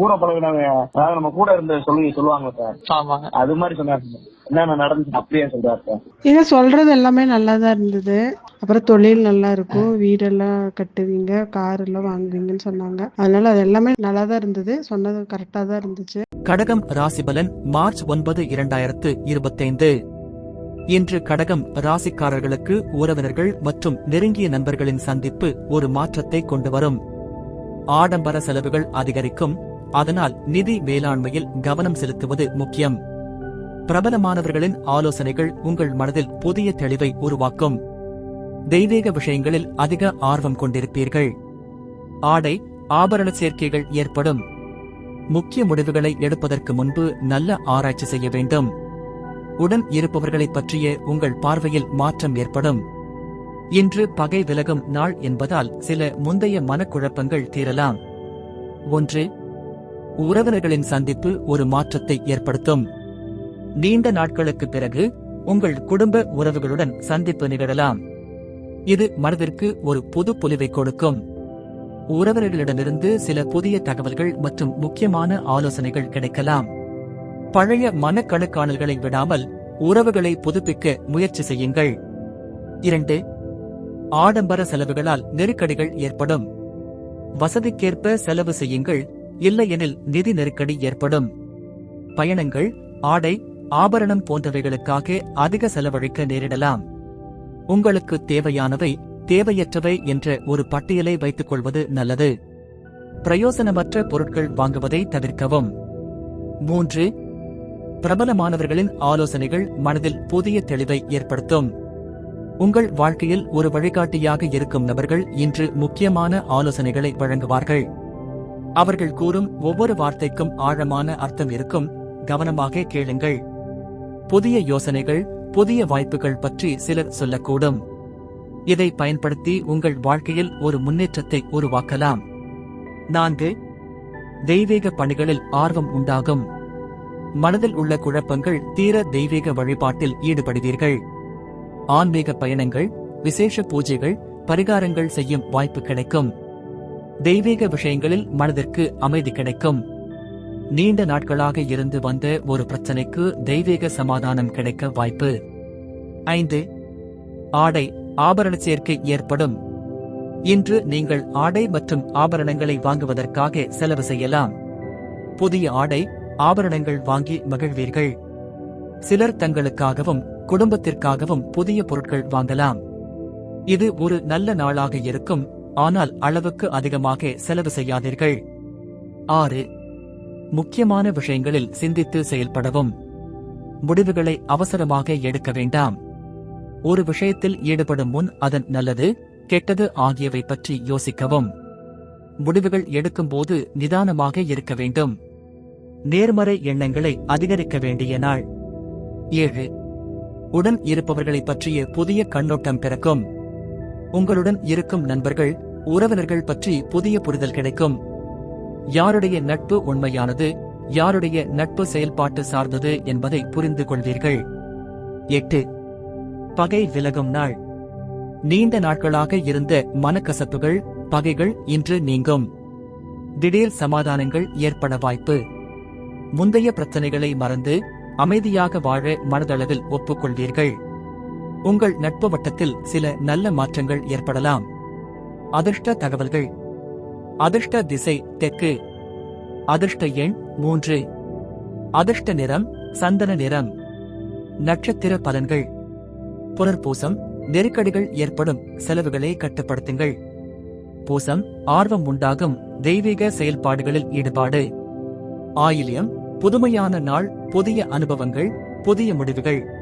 கூட பழகினவங்க அதாவது நம்ம கூட இருந்த சொல்லி சொல்லுவாங்க சார். அது மாதிரி சொன்னாரு சார். என்னென்ன நடந்துச்சு அப்படியே சொல்றாரு சார். நீங்க சொல்றது எல்லாமே நல்லா தான் இருந்தது. அப்புறம் தொழில் நல்லா இருக்கும். வீடெல்லாம் கட்டுவீங்க கார் எல்லாம் வாங்குவீங்கன்னு சொன்னாங்க. அதனால அது எல்லாமே நல்லா தான் இருந்தது. சொன்னது கரெக்டா தான் இருந்துச்சு. கடகம் ராசிபலன் மார்ச் ஒன்பது இரண்டாயிரத்து இருபத்தைந்து. இன்று கடகம் ராசிக்காரர்களுக்கு உறவினர்கள் மற்றும் நெருங்கிய நண்பர்களின் சந்திப்பு ஒரு மாற்றத்தை கொண்டு வரும். ஆடம்பர செலவுகள் அதிகரிக்கும். அதனால் நிதி மேலாண்மையில் கவனம் செலுத்துவது முக்கியம். பிரபலமானவர்களின் ஆலோசனைகள் உங்கள் மனதில் புதிய தெளிவை உருவாக்கும். தெய்வீக விஷயங்களில் அதிக ஆர்வம் கொண்டிருப்பீர்கள். ஆடை ஆபரண சேர்க்கைகள் ஏற்படும். முக்கிய முடிவுகளை எடுப்பதற்கு முன்பு நல்ல ஆராய்ச்சி செய்ய வேண்டும். உடன் இருப்பவர்களைப் பற்றிய உங்கள் பார்வையில் மாற்றம் ஏற்படும். இன்று பகை விலகும் நாள் என்பதால் சில முந்தைய மனக்குழப்பங்கள் தீரலாம். ஒன்று உறவினர்களின் சந்திப்பு ஒரு மாற்றத்தை ஏற்படுத்தும். நீண்ட நாட்களுக்கு பிறகு உங்கள் குடும்ப உறவுகளுடன் சந்திப்பு நிகழலாம். இது மனதிற்கு ஒரு புது பொலிவை கொடுக்கும். உறவினர்களிடமிருந்து சில புதிய தகவல்கள் மற்றும் முக்கியமான ஆலோசனைகள் கிடைக்கலாம். பழைய மனக்கணுக்காணல்களை விடாமல் உறவுகளை புதுப்பிக்க முயற்சி செய்யுங்கள். இரண்டு ஆடம்பர செலவுகளால் நெருக்கடிகள் ஏற்படும். வசதிக்கேற்ப செலவு செய்யுங்கள். இல்லையெனில் நிதி நெருக்கடி ஏற்படும். பயணங்கள் ஆடை ஆபரணம் போன்றவைகளுக்காக அதிக செலவழிக்க நேரிடலாம். உங்களுக்கு தேவையானவை தேவையற்றவை என்ற ஒரு பட்டியலை வைத்துக் கொள்வது நல்லது. பிரயோசனமற்ற பொருட்கள் வாங்குவதை தவிர்க்கவும். மூன்று பிரபலமானவர்களின் ஆலோசனைகள் மனதில் புதிய தெளிவை ஏற்படுத்தும். உங்கள் வாழ்க்கையில் ஒரு வழிகாட்டியாக இருக்கும் நபர்கள் இன்று முக்கியமான ஆலோசனைகளை வழங்குவார்கள். அவர்கள் கூறும் ஒவ்வொரு வார்த்தைக்கும் ஆழமான அர்த்தம் இருக்கும். கவனமாக கேளுங்கள். புதிய யோசனைகள் புதிய வாய்ப்புகள் பற்றி சிலர் சொல்லக்கூடும். இதை பயன்படுத்தி உங்கள் வாழ்க்கையில் ஒரு முன்னேற்றத்தை உருவாக்கலாம். நான்கு தெய்வீக பணிகளில் ஆர்வம் உண்டாகும். மனதில் உள்ள குழப்பங்கள் தீர தெய்வீக வழிபாட்டில் ஈடுபடுவீர்கள். ஆன்மீக பயணங்கள் விசேஷ பூஜைகள் பரிகாரங்கள் செய்யும் வாய்ப்பு கிடைக்கும். தெய்வீக விஷயங்களில் மனதிற்கு அமைதி கிடைக்கும். நீண்ட நாட்களாக இருந்து வந்த ஒரு பிரச்சனைக்கு தெய்வீக சமாதானம் கிடைக்க வாய்ப்பு. ஐந்து ஆடை ஆபரண சேர்க்கை ஏற்படும். இன்று நீங்கள் ஆடை மற்றும் ஆபரணங்களை வாங்குவதற்காக செலவு செய்யலாம். புதிய ஆடை ஆபரணங்கள் வாங்கி மகிழ்வீர்கள். சிலர் தங்களுக்காகவும் குடும்பத்திற்காகவும் புதிய பொருட்கள் வாங்கலாம். இது ஒரு நல்ல நாளாக இருக்கும். ஆனால் அளவுக்கு அதிகமாக செலவு செய்யாதீர்கள். ஆறு. முக்கியமான விஷயங்களில் சிந்தித்து செயல்படவும். முடிவுகளை அவசரமாக எடுக்க வேண்டாம். ஒரு விஷயத்தில் ஈடுபடும் முன் அதன் நல்லது கெட்டது ஆகியவை பற்றி யோசிக்கவும். முடிவுகள் எடுக்கும்போது நிதானமாக இருக்க வேண்டும். நேர்மறை எண்ணங்களை அதிகரிக்க வேண்டிய நாள். ஏழு. உடன் இருப்பவர்களைப் பற்றிய புதிய கண்ணோட்டம் பிறக்கும். உங்களுடன் இருக்கும் நண்பர்கள் உறவினர்கள் பற்றி புதிய புரிதல் கிடைக்கும். யாருடைய நட்பு உண்மையானது யாருடைய நட்பு செயல்பாட்டு சார்ந்தது என்பதை புரிந்து கொள்வீர்கள். எட்டு. பகை விலகும் நாள். நீண்ட நாட்களாக இருந்த மனக்கசப்புகள் பகைகள் இன்று நீங்கும். திடீர் சமாதானங்கள் ஏற்பட வாய்ப்பு. முந்தைய பிரச்சனைகளை மறந்து அமைதியாக வாழ மனதளவில் ஒப்புக்கொள்வீர்கள். உங்கள் நட்பு வட்டத்தில் சில நல்ல மாற்றங்கள் ஏற்படலாம். அதிர்ஷ்ட தகவல்கள். அதிர்ஷ்ட திசை தெற்கு. அதிர்ஷ்ட எண் மூன்று. அதிர்ஷ்ட நிறம் சந்தன நிறம். நட்சத்திர பலன்கள். புனர்பூசம் நெருக்கடிகள் ஏற்படும் செலவுகளை கட்டுப்படுத்துங்கள். பூசம் ஆர்வம் உண்டாகும் தெய்வீக செயல்பாடுகளில் ஈடுபாடு. ஆயில்யம் புதுமையான நாள் புதிய அனுபவங்கள் புதிய முடிவுகள்.